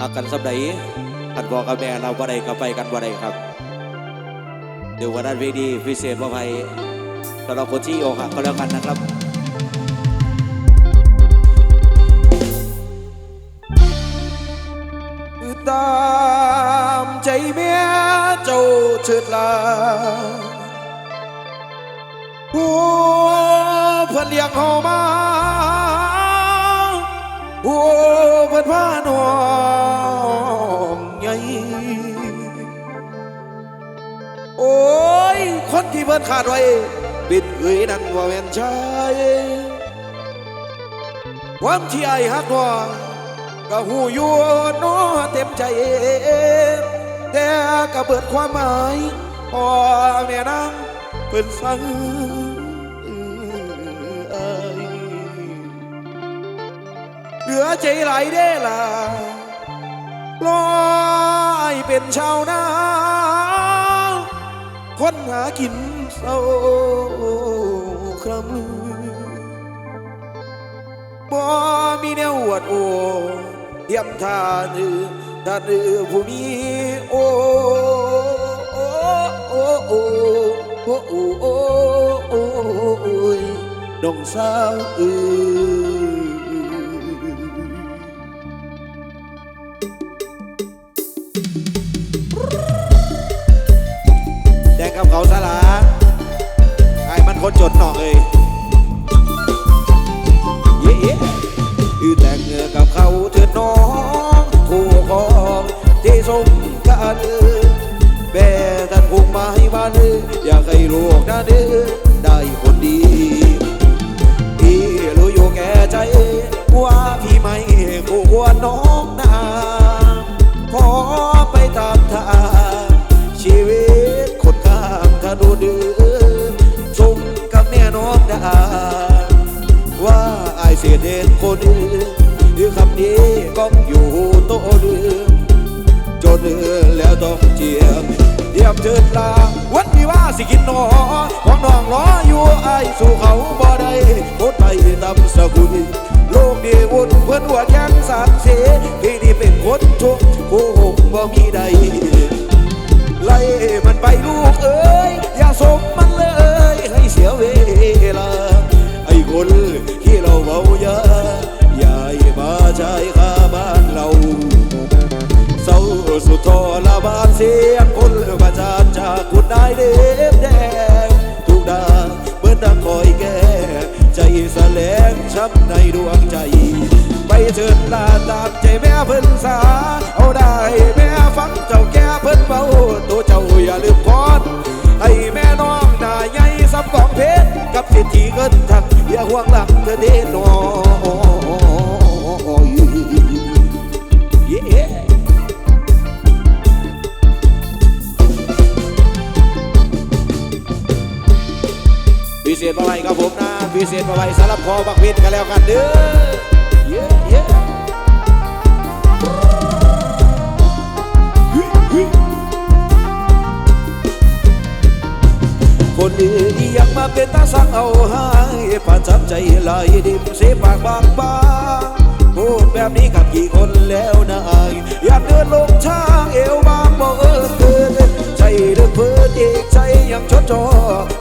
อากันสับใดขันบอกกับแม่เราบ่ได้ก็ไปกันบ่ได้ครับเดี๋ยววันนั้นเวดีพิเศษมาภัยสำหรับคนที่โอหักก็แล้วกันนะครับตามใจเมียเจ้าเฉิดลาหัวเพื่นเลี้ยงเฮามาหัวเพื่นพาน้อ คนที่เพิ่นขาดไว้ปิดเอ้ยนั่นว่าแม่นชายความที่ไอ้ฮักน้องก็หูอยู่น้อเต็มใจ แต่ก็เบิดความหมายพอแม่นางเพิ่นฟังเอ้ยเหลือใจไหลายเด้ล่ะรอไอ้เป็นชาวนา ค้นหากินเศร้าครำบ่มีแนวอวดโอเยี่ยมทานือทานือผู้มีโอโอโอโอโอโอโอโอโอยน้องสาวเอ้ย กับเขาสลาไอ้มันคนจนหนอกเอ้ยเย้เย้อือแต่งเงือกับเขาเถิดน้องคู่ของที่สมกันแม่ท่านคงมาให้บ้านอยากให้ลูกนะเด้อได้คนดีพี่รู้อยู่แก่ใจว่าพี่ไม่คู่ควรน้อง สียเด่นคนอื่นหรือคำนี้ก็อยู่โตะเดือจนเอือแล้วต้องเจียมเทียมเชิดลาวันนี้ว่าสิกินหนอของน้องรออยู่ไอสู่เขาบ่ได้โคตรไปตำสกุลโลกนี้วุ่นเพื่อนหัวแข้งสามเสที่นี่เป็นคนทุกข์โกหกบ่มีใดไล่มันไปลูกเอ้ย อย่าสมมันเลย ให้เสียเวลา คนที่เราเมาเยอะอย่าให้มาใช้ข้าบ้านเราเศร้าสุดทรมานเสียงคนประจานจากคุณนายเด็บแดงทุกดาเมื่อดังคอยแก่ใจแสลงช้ำในดวงใจ ไปเชิญลาตามใจแม่เพิ่นสา เอาได้แม่ฟังเจ้าแก่เพิ่นเบาตัวเจ้าอย่าลืมพรให้แม่น้องหน้าใหญ่สับกองเพชรกับสิทธิเงินทัก อย่าห่วงหลังเธอเด้นอเย้พิเศษประไว้ครับผมนะพิเศษประไว้สำหรับพอบักพิษกันแล้วกันเด้อ คนดีอยากมาเป็นตาสังเอาให้ประจับใจไหลายดิมเสปากบางบางพูดแบบนี้กับกี่คนแล้วนายอยากเดินลงทางเอวบางบอกเออเกินใจเรื่องเพื่อนอีกใจยังชดจอ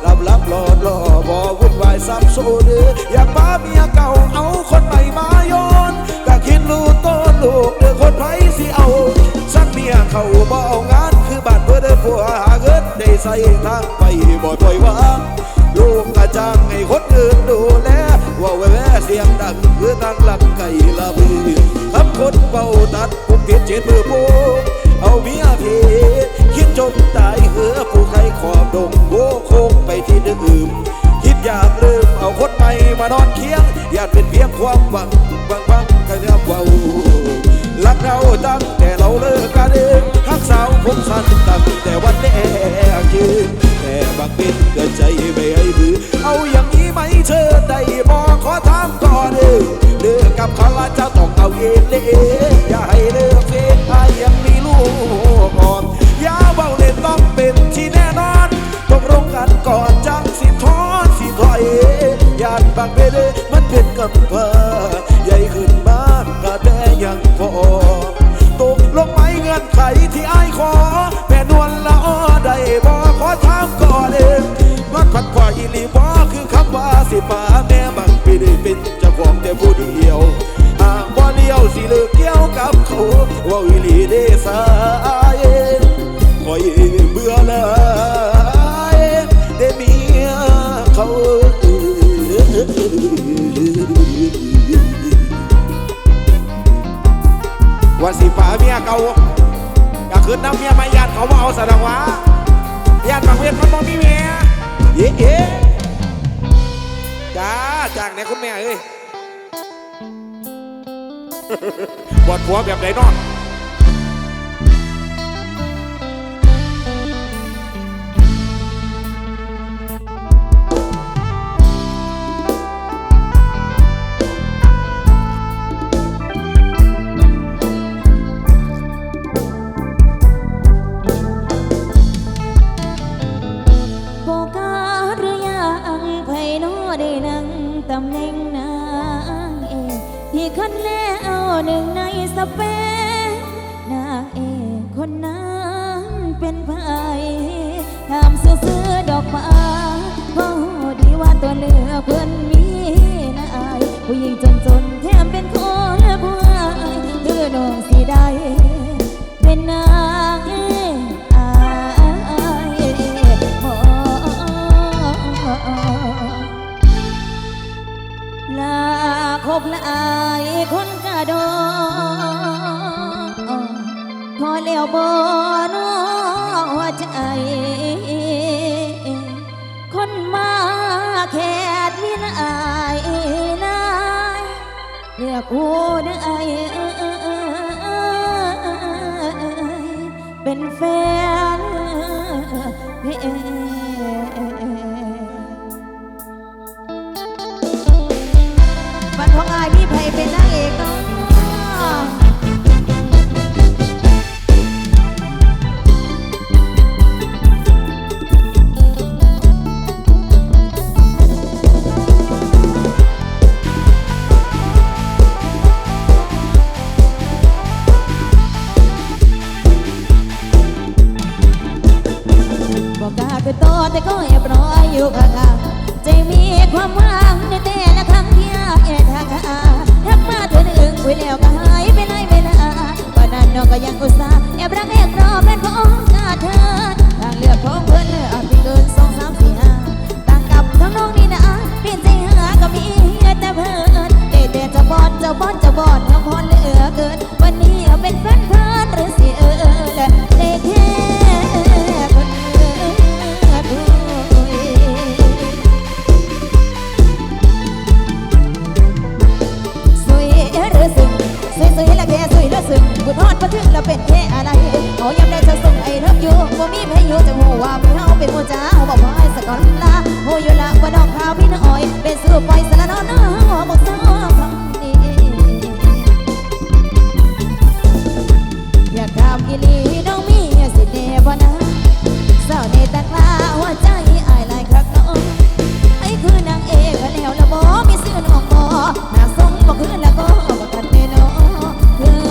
ลับลับหลอดหล่อบ่วุ่นวายซับซ้อนอยากป้าเมียเก่าเอาคนใหม่มาย้อนก็คิดรู้ต้นลูกเดือคนไผสิเอา สักเมียเขาบ่เอางานคือบ้านเพื่อเดินผัว ใส่ทางไปบ่ปล่อยวางลูกกระจ้างให้คนอื่นดูแลว่าแว่เสียงดังคือตั้งหลักไก่ละมือคำคนเบาตัดผมเพียเจ็ดมือโปงเอาเมียเพคิดจนตายเหือผู้ใครขอบดงโวโคงไปที่นึกอื่มคิดอยากลืมเอาคนใหม่มานอนเคียงอยากเป็นเพียงความหวังบางบางกันเรียกว่า รักเราตั้งแต่เราเลิกกันเองฮักสาวผมสั้นตั้งแต่วันแรกยืนแต่บางเป็นเกิดใจไม่ให้บือ เอาอย่างนี้ไหมเธอได้บอกขอถามก่อนเออเลิกกับเขาละจ้าต้องเอาเองเลยอย่าให้เลิกเฟซไอยังมีลูกอ่อนอย่าเบาเล่นต้องเป็นที่แน่นอนต้องลงกันก่อนจังสิทอนสิถอยยานบางเบเดมันเป็นกำเพอ เขาว่าเอาสะดอวะญาติบางเวียนมันบ่มีเมียเอ๊เอ๊จ้าจากไหนคุณแม่เอ้ยบอดผัวแบบไหนนอน เป็นนางเอกคนนั้นเป็นไผ่ทำเสื้อเสื้อดอกฟ้าเพราะดีว่าตัวเนื้อเพื่อนมีนายผู้หญิงจนจนแถมเป็นคนผู้ายเธอน้องสีได้ สวยๆละแกสวยละสุดบุญทอดบ่ถึงละเป็นแค่อะไรเอายามได้เธอส่งไอ้เลิฟอยู่บ่มีให้อยู่จะโหว่าผู้เฮาเป็นโมจ้าเฮาบ่พอยสกอนลาโหอยู่ละบ่ดอกขาวพี่น้อยเป็นสื่อไปสละนอนเฮาบ่ซ้อคำนี้อยากถาอีหลีน้องมีสิแน่บ่นะเศร้าใตะลาหัวใจอาลาคักน้องไอคือนางเอกแนวละบ่มีซื่อนองบอนาทรงบ่คือแล้วก็บอกกัน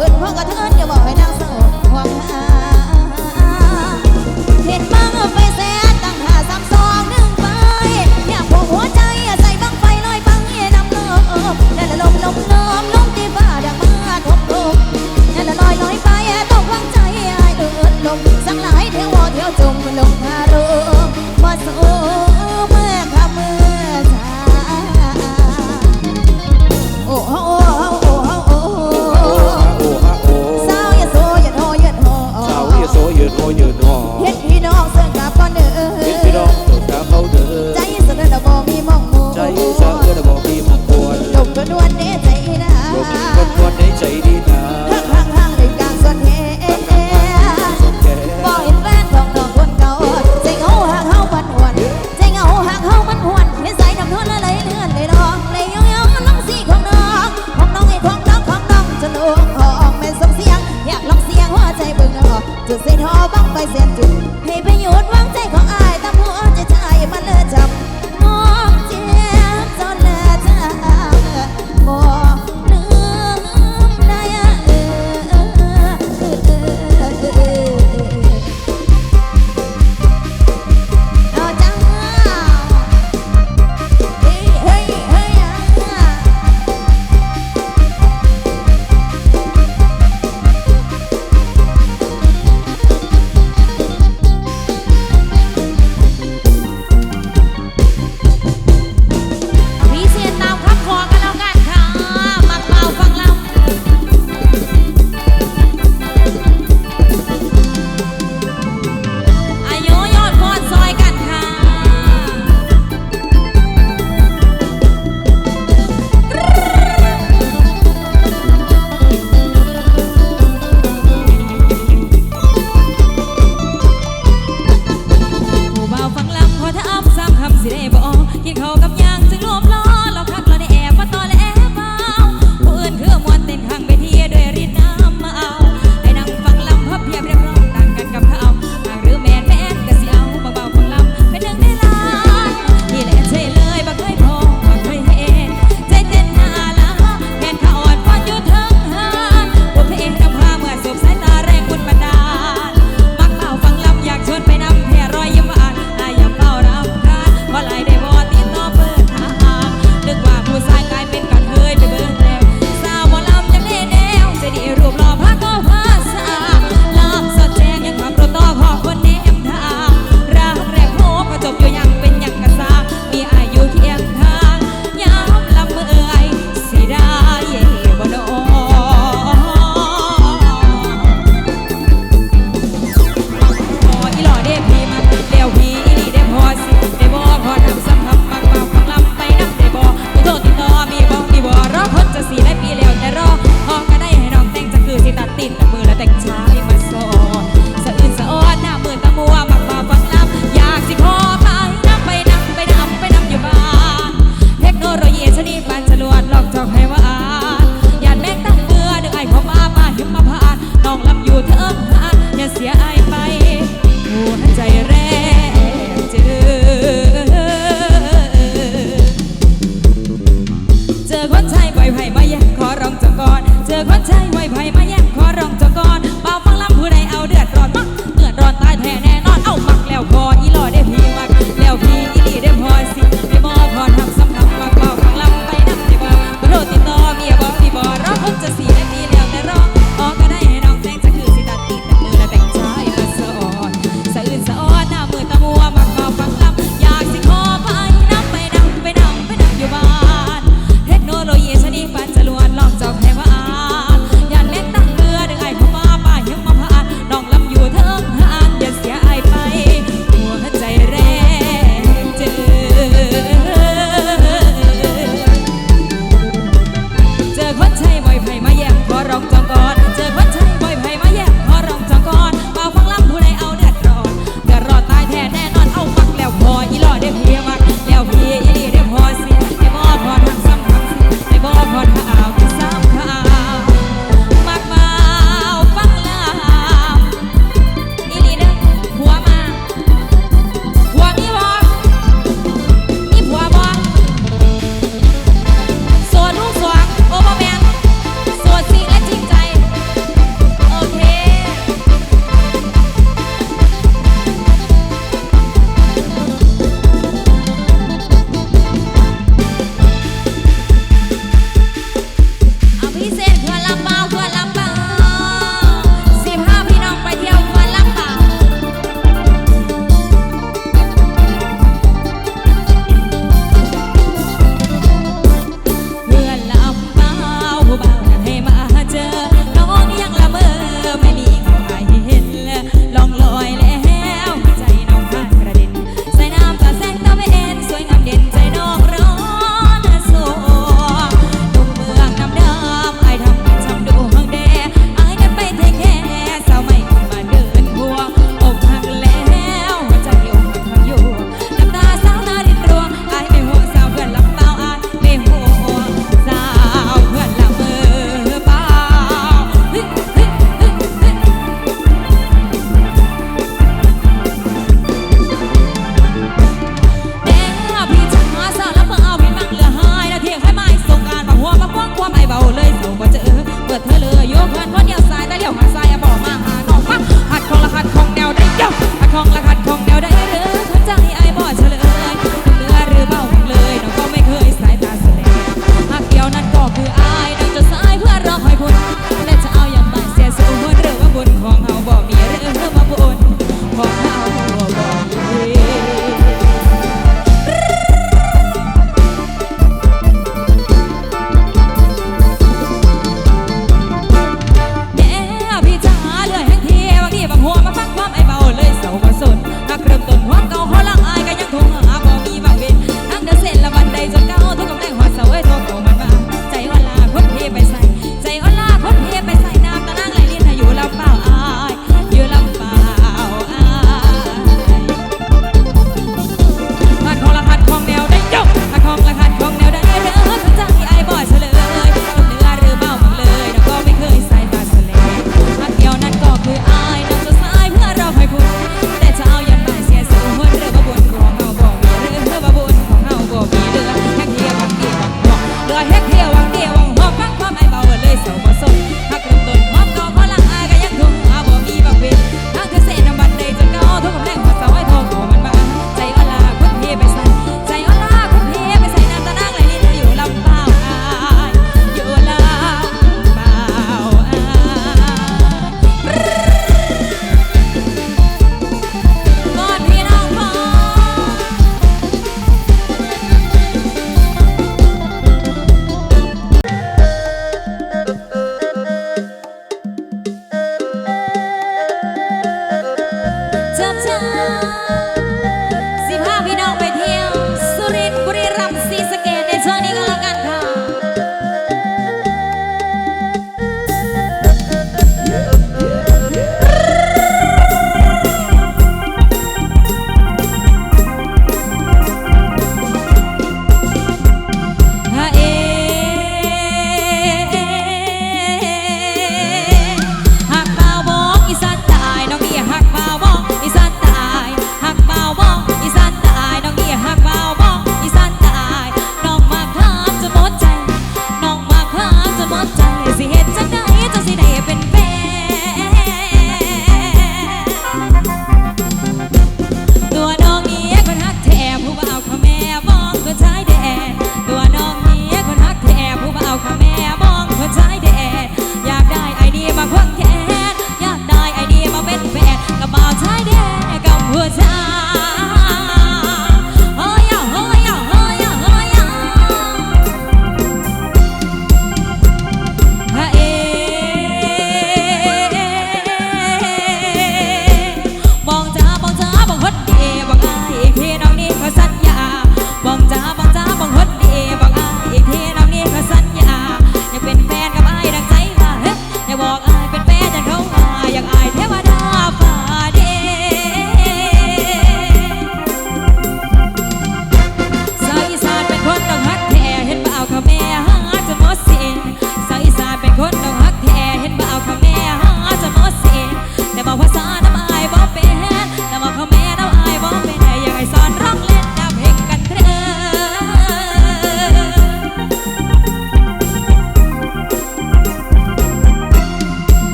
ของบอกของอื่นพ่อกระเทือนอย่าบอกให้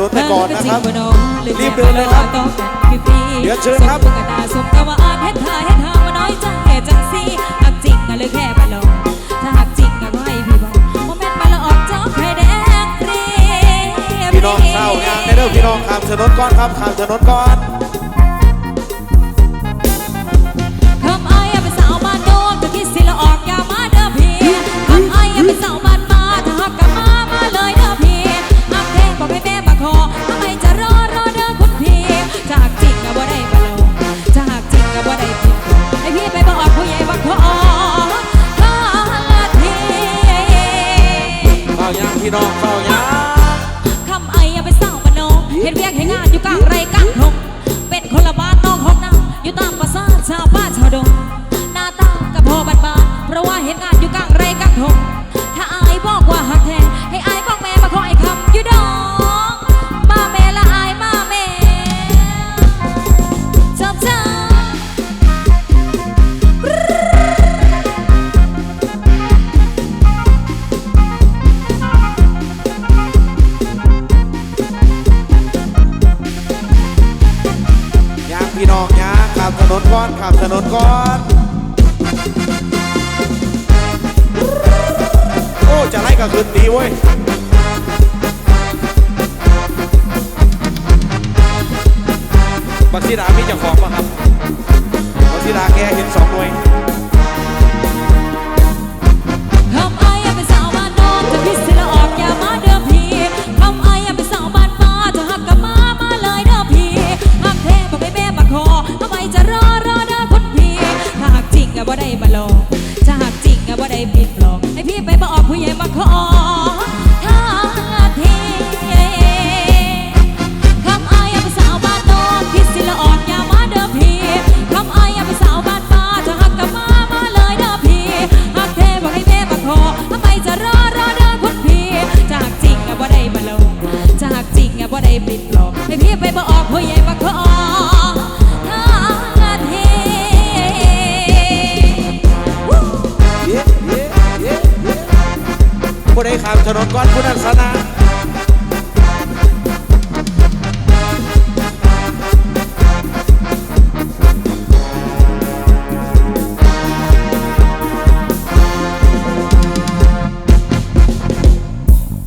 นุนไปก่อนนะครับ รีบเดินเลยครับ เดี๋ยวเชิญครับสมกว่าอาเฮ็ดทาเฮ็ทามาน้อยจงแก่จังสีอักจริงก็เลยแค่ไปลองถ้าหักจริงก็ให้พี่บอกโมเมนต์มาละออกจองไข่แดงเรียพี่น้องเศร้างในเรื่องพี่น้องขามถนนก้อนครับขามถนนก้อน get off. ขับถนนก่อน โอ้ จะไล่ก็คืนตีเว้ยบักซีดามีเจ้าของปะครับบักซีดาแกเห็นสองหน่วย ว่าได้ปิดหรอกให้พี่ไปบ่ออกผู้ใหญ่มาขอ